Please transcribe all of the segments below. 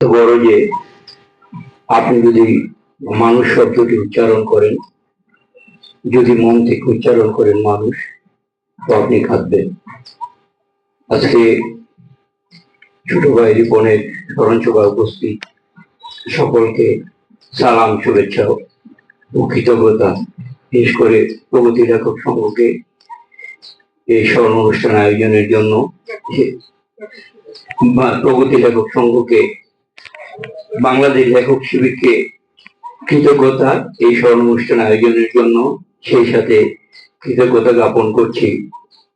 বড় যে আপনি যদি মানুষ শব্দটি উচ্চারণ করেন, যদি মন থেকে উচ্চারণ করেন মানুষ, তো আপনি কাঁদবেন। আজকে ছোট ভাই রিপনের স্মরণ সভা উপস্থিত সকলকে সালাম, শুভেচ্ছা ও কৃতজ্ঞতা। বিশেষ করে প্রগতি লেখক সংঘকে এই স্মরণ অনুষ্ঠান আয়োজনের জন্য প্রগতি লেখক সংঘকে বাংলাদেশ লেখক শিবিরকে কৃতজ্ঞতা এই স্মরণ অনুষ্ঠান আয়োজনের জন্য। সেই সাথে কৃতজ্ঞতা জ্ঞাপন করছি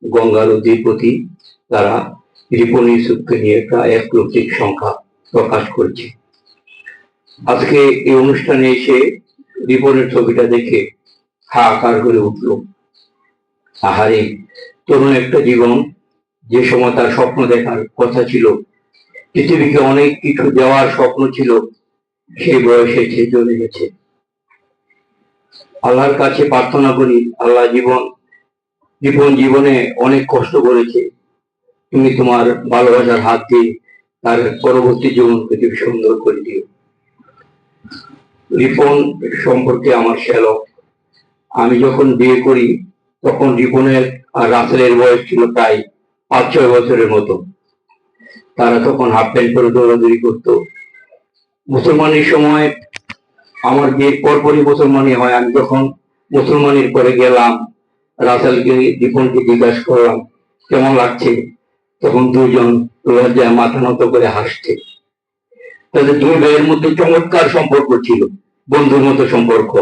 গঙ্গা নদীর প্রতি। তারা রিপন ইউসুফকে নিয়ে প্রায় এক লক্ষিক সংখ্যা প্রকাশ করছে। আজকে এই অনুষ্ঠানে এসে রিপনের ছবিটা দেখে হাহাকার করে উঠল। আহারে, তরুণ একটা জীবন। যে সময় তার স্বপ্ন দেখার কথা ছিল পৃথিবীকে অনেক কিছু দেওয়ার স্বপ্ন ছিল, সেই বয়সে সে চলে গেছে। আল্লাহর কাছে প্রার্থনা করি, আল্লাহ জীবন জীবন জীবনে অনেক কষ্ট করেছে। তুমি তোমার ভালোবাসার হাত দিয়ে তার পরবর্তী জীবন পৃথিবী সুন্দর করে দিও। রিপন সম্পর্কে আমার শ্যালক, আমি যখন বিয়ে করি, তখন রিপনের আর রাসেলের বয়স ছিল প্রায় পাঁচ ছয় বছরের মতো। তারা তখন হাফ প্যান্ট পরে দৌড়াদৌড়ি করতো। মুসলমানের সময় আমার বিয়ের পরপরই মুসলমানি হয়, আমি যখন মুসলমানের পরে গেলাম, রাসেলকে দীপনকে জিজ্ঞাসা করলাম, কেমন লাগছে? তখন দুজন লজ্জায় মাথা নত করে হাসছে। তাদের দুই ভাইয়ের মধ্যে চমৎকার সম্পর্ক ছিল, বন্ধুর মতো সম্পর্ক।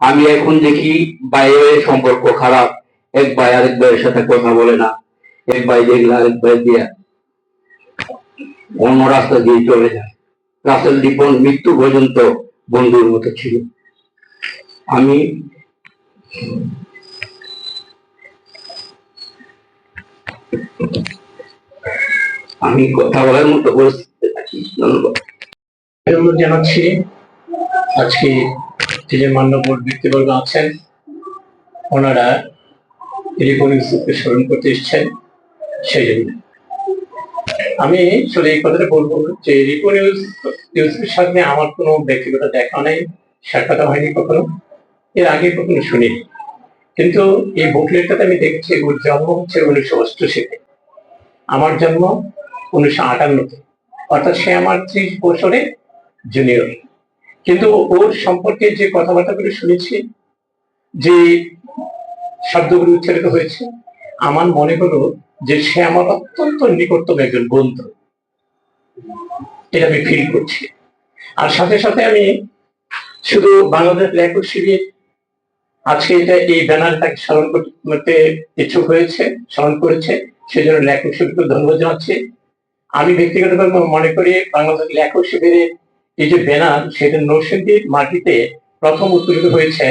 আমি এখন দেখি বাইরের সম্পর্ক খারাপ, এক ভাই আরেক ভাইয়ের সাথে কথা বলে না, এক ভাই দেখলে আরেক ভাই দিয়া অন্য রাস্তা দিয়ে চলে যায়। রাসেল দীপন মৃত্যু পর্যন্ত বন্ধুর মতো ছিল। আমি আমি কথা বলার মতো পরিস্থিতিতে থাকি। ধন্যবাদ। জানাচ্ছি। আজকে যে মান্যবর ব্যক্তিবর্গ আছেন, ওনারা ইউসুফকে স্মরণ করতে এসছেন, সেই জন্য। আমি আসলে এই কথাটা বলব যে রিপন নিউজ ইউসুফের সাথে আমার কোনো ব্যক্তিগত দেখা নেই সাক্ষাৎ হয়নি কখনো। এর আগে কখনো শুনিনি। কিন্তু এই বুকলেটটাতে আমি দেখছি ওর জন্ম হচ্ছে উনিশশো অষ্টআশিতে। আমার জন্ম উনিশশো আটান্নতে। অর্থাৎ সে আমার ত্রিশ বছরে জুনিয়র কিন্তু ওর সম্পর্কে যে কথাবার্তাগুলো শুনেছি, যে শব্দগুলো উচ্চারিত হয়েছে, আমার মনে হলো যে সে আমার অত্যন্ত নিকটতম একজন বন্ধু। এটা আমি ফিল করছি। আর সাথে সাথে আমি শুধু বাংলাদেশ লেখক শিবির আজকে এটা এই ব্যানার তাকে স্মরণ করতে ইচ্ছুক হয়েছে, স্মরণ করেছে, সেজন্য লেখক শিবিরকে ধন্যবাদ জানাচ্ছি। আমি ব্যক্তিগতভাবে মনে করি বাংলাদেশ লেখক শিবিরের এই যে ব্যানার সেটা নরসিংদীর মাটিতে প্রথম উত্তোলিত হয়েছে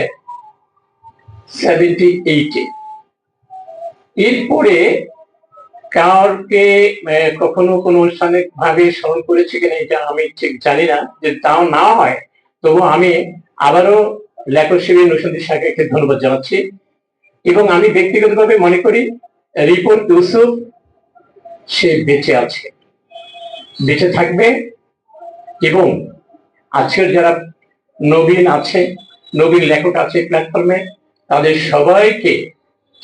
সেভেন্টি এইটে এরপরে কারকে কখনো কোনো অনুষ্ঠানে ভাবে স্মরণ করেছে কিনা এটা আমি ঠিক জানি না যে তাও না হয়, তবু আমি আবারও লেখক শিবির শাখাকে ধন্যবাদ জানাচ্ছি। এবং আমি ব্যক্তিগতভাবে মনে করি রিপোর্ট ইউসুফ, সে বেঁচে আছে, বেঁচে থাকবে। এবং আজকের যারা নবীন আছে, নবীন লেখক আছে প্ল্যাটফর্মে তাদের সবাইকে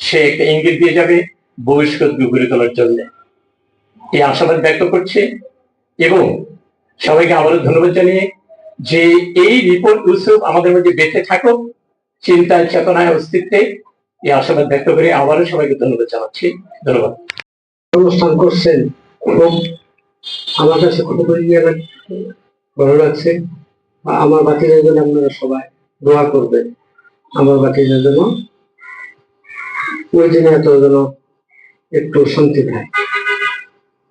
সে একটা ইঙ্গিত দিয়ে যাবে ভবিষ্যৎ গড়ে তোলার জন্য। এই আশাবাদ ব্যক্ত করছে এবং সবাইকে আবারও ধন্যবাদ জানিয়ে যে এই রিপোর্ট ইউসুফ আমাদের মধ্যে বেঁচে থাকুক, চিন্তায়, চেতনায়, অস্তিত্বে, এই আশাবাদ ব্যক্ত করে আবারও সবাইকে ধন্যবাদ জানাচ্ছি। ধন্যবাদ। অনুষ্ঠান করছেন খুব আমার কাছে খুব ভালো লাগছে। আমার বাতিলের জন্য আপনারা সবাই দোয়া করবেন। আমার বাতিলের জন্য। ওই দিনে এত যেন একটু শান্তি পায়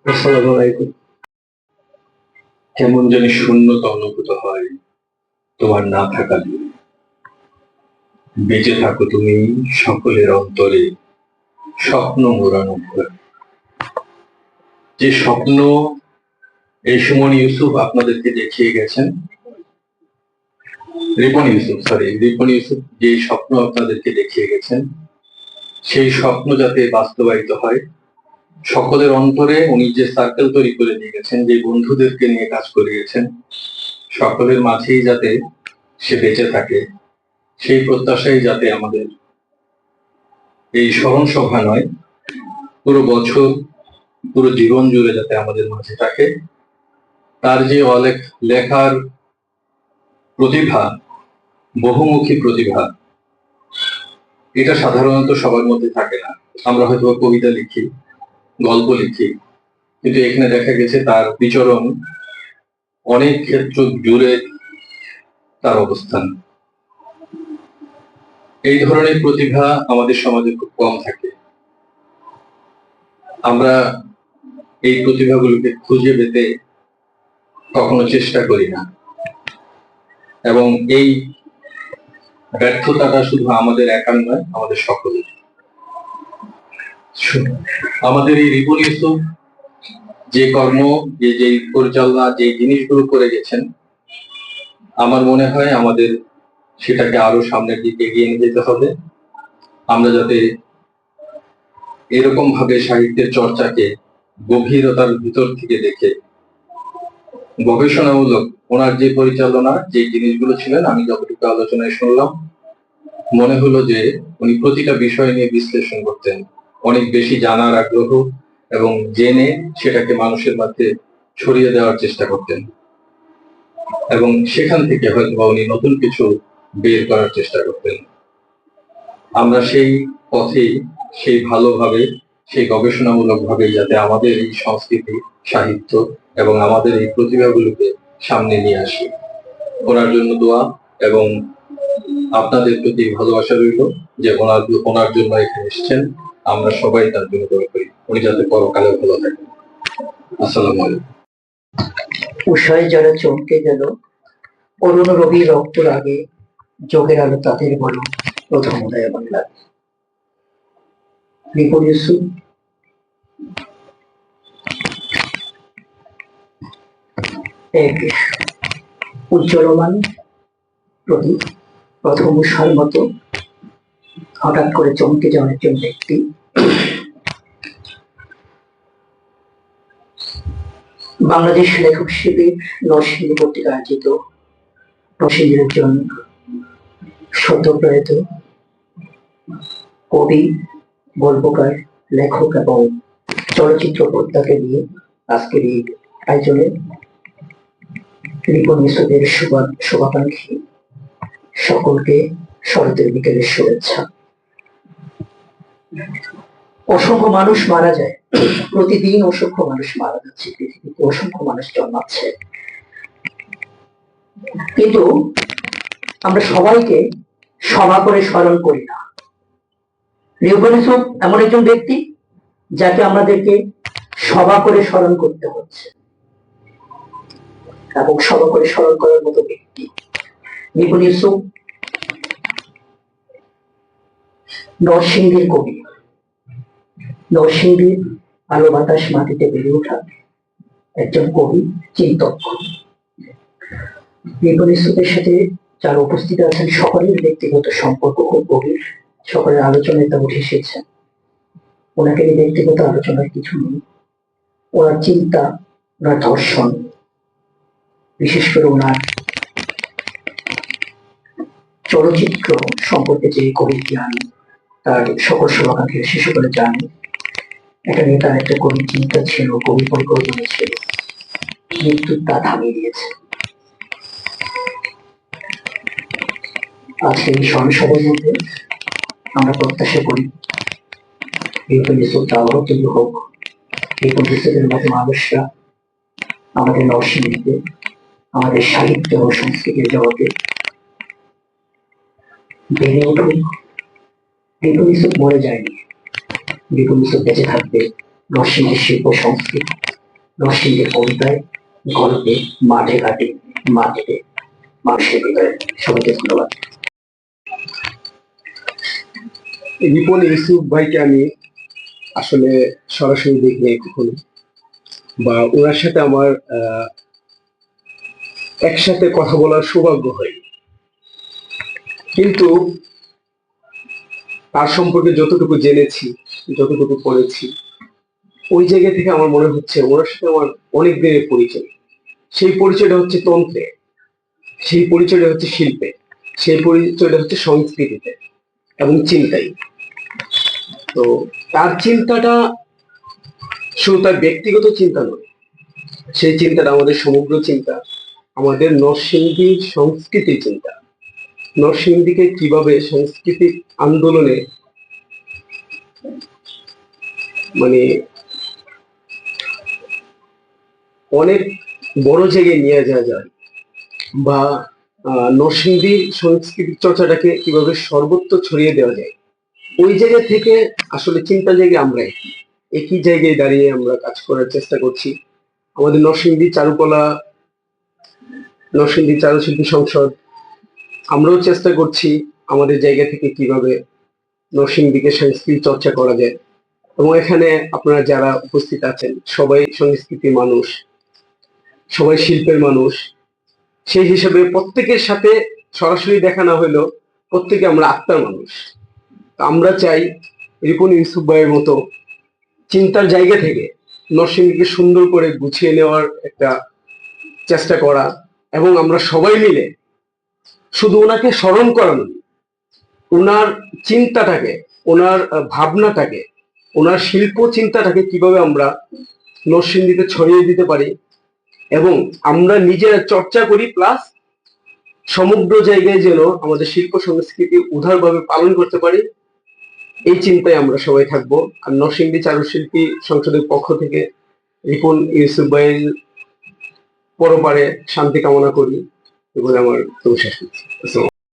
আসসালামু আলাইকুম। কেমন জানি শূন্যতা অনুভূত হয়। তোমার না থাকা দিয়ে বেঁচে থাকো তুমি সকলের অন্তরে। স্বপ্ন মোড়ানো যে স্বপ্ন এই সুমন ইউসুফ আপনাদেরকে দেখিয়ে গেছেন। রিপন ইউসুফ সরি রিপন ইউসুফ যে স্বপ্ন আপনাদেরকে দেখিয়ে গেছেন। সেই স্বপ্ন যাতে বাস্তবায়িত হয়। সকলের অন্তরে উনি যে সার্কেল তৈরি করে দিয়ে গেছেন, যে বন্ধুদেরকে নিয়ে কাজ করে গেছেন, সকলের মাঝেই যাতে সে বেঁচে থাকে, সেই প্রত্যাশাই যাতে আমাদের এই স্মরণ সভা নয়। পুরো বছর, পুরো জীবন জুড়ে যাতে আমাদের মাঝে থাকে। তার যে অলেখ লেখার প্রতিভা, বহুমুখী প্রতিভা এটা সাধারণত সবার মধ্যে থাকে না। আমরা হয়তো কবিতা লিখি, গল্প লিখি, কিন্তু এখানে দেখা গেছে তার বিচরণ অনেক ক্ষেত্র জুড়ে তার অবস্থান। এই ধরনের প্রতিভা আমাদের সমাজে খুব কম থাকে। আমরা এই প্রতিভাগুলোকে খুঁজে পেতে কখনো চেষ্টা করি না। এবং এই ব্যর্থতাটা শুধু আমাদের একার নয়, আমাদের সকলের আমাদের এই ইউসুফ যে কর্ম, যে যে পরিচালনা, যে জিনিসগুলো করে গেছেন, আমার মনে হয় আমাদের সেটাকে আরও সামনের দিকে এগিয়ে নিয়ে যেতে হবে। আমরা যাতে এরকম ভাবে সাহিত্যের চর্চাকে গভীরতার ভিতর থেকে দেখে গবেষণামূলক ওনার যে পরিচালনা, যে জিনিসগুলো ছিলেন, আমি যতটুকু আলোচনায় শুনলাম, মনে হলো যে উনি প্রতিটা বিষয় নিয়ে বিশ্লেষণ করতেন। অনেক বেশি জানার আগ্রহ এবং জেনে সেটাকে মানুষের মধ্যে ছড়িয়ে দেওয়ার চেষ্টা করতেন। এবং সেখান থেকে হয়তো উনি নতুন কিছু বের করার চেষ্টা করতেন। আমরা সেই পথেই, সেই ভালোভাবে, সেই গবেষণামূলক ভাবে যাতে আমাদের এই সংস্কৃতি, সাহিত্য এবং আমাদের এই প্রতিভাগুলোকে সামনে নিয়ে আসি ওনার জন্য দোয়া এবং আপনাদের প্রতি ভালোবাসা রইল যে ওনার ওনার জন্য এখানে এসেছেন। আমরা সবাই তার জন্য দোয়া করি। উনি যাতে পরকালে ভালো থাকেন। আসসালামু আলাইকুম। উষায় যারা চমকে গেল অরুণ রবি রক্ত আগে যোগের আলো তাদের বলো প্রথম উদয় বাংলা রিপন এক উজ্জ্বলমান প্রদীপ প্রথম উষার মতো হঠাৎ করে চমকে যাওয়ার একজন ব্যক্তি। বাংলাদেশ লেখক শিবির নরসিংদী কর্তৃক আয়োজিত নরসিংদীর একজন সদ্যপ্রয়াত কবি, গল্পকার, লেখক এবং চলচ্চিত্র কর্তাকে নিয়ে আজকের এই আয়োজনে রিপন ইসুদের শুভাকাঙ্ক্ষী সকলকে শরতের বিকেলের শুভেচ্ছা। অসংখ্য মানুষ মারা যায়। প্রতিদিন অসংখ্য মানুষ মারা যাচ্ছে। পৃথিবীতে অসংখ্য মানুষ জন্মাচ্ছে। কিন্তু আমরা সবাইকে সভা করে স্মরণ করি না। রিউবন এমন একজন ব্যক্তি যাকে আমাদেরকে সভা করে স্মরণ করতে হচ্ছে। এবং সভা করে স্মরণ করার মতো ব্যক্তি। রিউবন ইউসুফ নরসিংদীর কবি। নরসিংদীর আলো বাতাস মাটিতে বেড়ে ওঠা একজন কবি, চিন্তক। রিপন ইউসুফের সাথে যারা উপস্থিত আছেন সকলের ব্যক্তিগত সম্পর্ক খুব গভীর। সকলের আলোচনায় তা উঠে এসেছে। ওনাকে ব্যক্তিগত আলোচনার কিছু নেই। ওনার চিন্তা, ওনার দর্শন বিশেষ করে ওনার চলচ্চিত্র সম্পর্কে যে কবির জ্ঞান, তার সকল শুভাকাঙ্ক্ষী শিশু করে জানি। এটা নিয়ে তার একটা কবি চিন্তা ছিল, কবি পরিকল্পনা ছিল। মৃত্যু তা থামিয়ে দিয়েছে। আজকে এই সংসদের মধ্যে আমরা প্রত্যাশা করি এই পরিস্থিতি তাবহত হোক এই পরিস্থিতির মতো মানুষরা আমাদের নরসিংদীতে আমাদের সাহিত্য ও সংস্কৃতির জগতে বেড়ে উঠুক। বিপুল ইসুফ মরে যায়নি। বিপুল ইসুফ বেঁচে থাকবে নরসিংহের শিল্প সংস্কৃতি নরসিংহের কবিতায়, গল্পে, মাঠে ঘাটে মাঠে মানুষের হৃদয়ে সবাইকে ধন্যবাদ। রিপন ইউসুফ ভাইকে আমি আসলে সরাসরি দেখি কখনো। বা ওনার সাথে আমার একসাথে কথা বলার সৌভাগ্য হয়। কিন্তু তার সম্পর্কে যতটুকু জেনেছি, যতটুকু পড়েছি, ওই জায়গা থেকে আমার মনে হচ্ছে ওনার সাথে আমার অনেক দিনের পরিচয়। সেই পরিচয়টা হচ্ছে তন্ত্রে। সেই পরিচয়টা হচ্ছে শিল্পে। সেই পরিচয়টা হচ্ছে সংস্কৃতিতে এবং চিন্তাই। তো তার চিন্তাটা শুধু তার ব্যক্তিগত চিন্তা নয়, সেই চিন্তাটা আমাদের সমগ্র চিন্তা। আমাদের নরসিংদীর সংস্কৃতির চিন্তা। নরসিংদীকে কীভাবে সাংস্কৃতিক আন্দোলনে মানে অনেক বড় জায়গায় নিয়ে যাওয়া যায় বা আহ, নরসিংদীর সংস্কৃতিক চর্চাটাকে কীভাবে সর্বত্র ছড়িয়ে দেওয়া যায় ওই জায়গা থেকে আসলে চিন্তা জায়গায় আমরা একই জায়গায় দাঁড়িয়ে আমরা কাজ করার চেষ্টা করছি। আমাদের নরসিংদী চারুকলা নরসিংদী চারুশিল্পী সংসদ। আমরাও চেষ্টা করছি আমাদের জায়গা থেকে কীভাবে নরসিংদীকে সংস্কৃতি চর্চা করা যায়। এবং এখানে আপনারা যারা উপস্থিত আছেন, সবাই সংস্কৃতির মানুষ, সবাই শিল্পের মানুষ, সেই হিসেবে প্রত্যেকের সাথে সরাসরি দেখা না হলেও প্রত্যেকে আমরা আত্মার মানুষ। আমরা চাই রিপন ইউসুফ ভাইয়ের মতো চিন্তার জায়গা থেকে নরসিংদীকে সুন্দর করে গুছিয়ে নেওয়ার একটা চেষ্টা করা। এবং আমরা সবাই মিলে শুধু ওনাকে স্মরণ করানো, ওনার চিন্তাটাকে, ওনার ভাবনাটাকে, ওনার শিল্প চিন্তাটাকে কীভাবে আমরা নরসিংদীতে ছড়িয়ে দিতে পারি এবং আমরা নিজেরা চর্চা করি, প্লাস সমগ্র জায়গায় যেন আমাদের শিল্প সংস্কৃতি উদারভাবে পালন করতে পারি, এই চিন্তায় আমরা সবাই থাকব। আর নরসিংদী চারুশিল্পী সংসদের পক্ষ থেকে রিপন ইউসুফ পরপারে শান্তি কামনা করি এবং আমার তবু শেষ করছি।